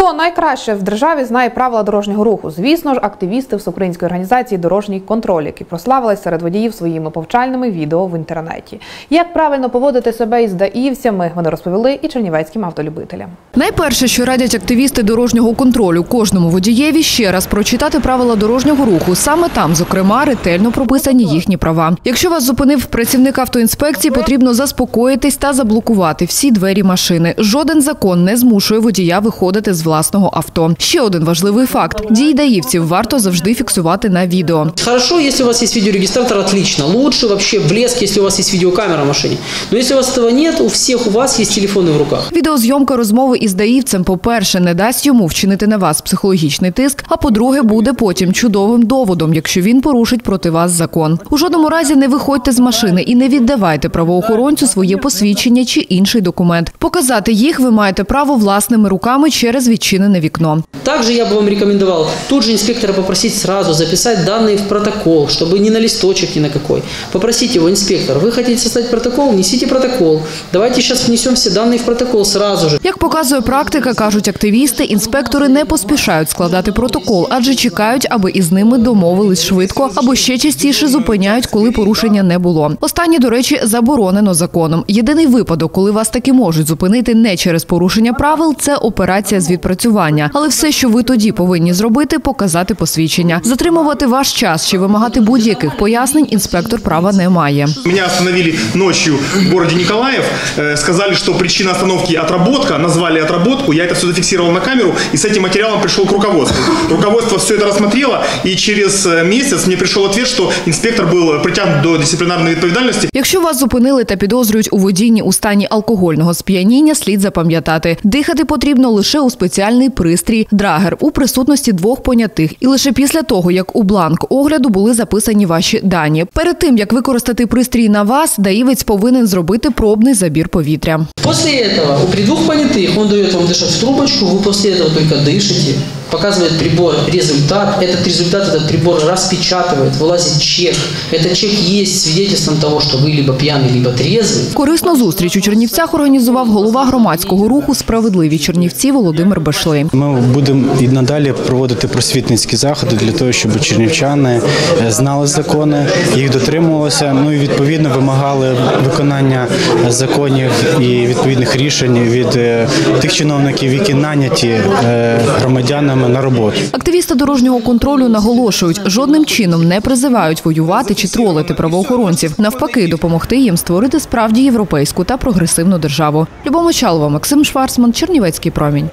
Хто найкраще в державі знає правила дорожнього руху? Звісно ж, активісти всеукраїнської організації Дорожній контроль, які прославились серед водіїв своїми повчальними відео в інтернеті. Як правильно поводити себе із даївцями, вони розповіли і чернівецьким автолюбителям. Найперше, що радять активісти дорожнього контролю кожному водієві, ще раз прочитати правила дорожнього руху. Саме там, зокрема, ретельно прописані їхні права. Якщо вас зупинив працівник автоінспекції, потрібно заспокоїтись та заблокувати всі двері машини. Жоден закон не змушує водія виходити з власного авто. Ще один важливий факт: дії даївців варто завжди фіксувати на відео. Хорошо, если у вас есть видеорегистратор, отлично. Лучше вообще блеск, если у вас есть видеокамера в машине. Но если у вас этого нет, у всех у вас есть телефоны в руках. Відеозйомка розмови із даївцем, по-перше, не дасть йому вчинити на вас психологічний тиск, а по-друге, буде потім чудовим доводом, якщо він порушить проти вас закон. У жодному разі не виходьте з машини і не віддавайте правоохоронцю своє посвідчення чи інший документ. Показати їх ви маєте право власними руками через відчинене вікно. Также я бы вам рекомендовал тут же инспектора попросить сразу записать данные в протокол, чтобы не на листочек ни на какой. Попросите его, инспектор, вы хотите составить протокол, несите протокол. Давайте сейчас внесем все данные в протокол сразу же. Як показує практика, кажуть активісти, інспектори не поспішають складати протокол, адже чекають, аби із ними домовились швидко, або ще частіше зупиняють, коли порушення не було. Останнє, до речі, заборонено законом. Єдиний випадок, коли вас таки можуть зупинити не через порушення правил, це операція з відпрацювання. Але все, що ви тоді повинні зробити, показати посвідчення, затримувати ваш час чи вимагати будь-яких пояснень. Інспектор права не має. Меня остановили ночью в городе Николаев, э, сказали, что причина остановки отработка, назвали отработку, я это все зафиксировал на камеру и с этим материалом пришел к руководству. Руководство все это рассмотрело и через э, месяц мне пришел ответ, что инспектор был притянут до дисциплинарной ответственности. Якщо вас зупинили та підозрюють у водінні у стані алкогольного сп'яніння, слід запам'ятати, дихати потрібно лише у спеціальний пристрій драгер у присутності двох понятих, і лише після того, як у бланк огляду були записані ваші дані. Перед тим як використати пристрій на вас, даївець повинен зробити пробний забір повітря. После этого, при двух понятых, он дает вам дышать в трубочку, вы после этого только дышите, показывает прибор результат, этот результат, этот прибор распечатывает, вылазит чек. Этот чек есть свидетельством того, что вы либо пьяный, либо трезвый. Корисну зустріч у Чернівцях організував голова громадського руху Справедливі Чернівці Володимир Башлий. Ми будемо і надалі проводити просвітницькі заходи для того, щоб чернівчани е, знали закони, їх дотримувалися. Ну і відповідно вимагали виконання законів і відповідних рішень від е, тих чиновників, які наняті е, громадянами на роботу. Активісти дорожнього контролю наголошують, жодним чином не призивають воювати чи тролити правоохоронців. Навпаки, допомогти їм створити справді європейську та прогресивну державу. Любому Чалова, Максим Шварцман, Чернівецький промінь.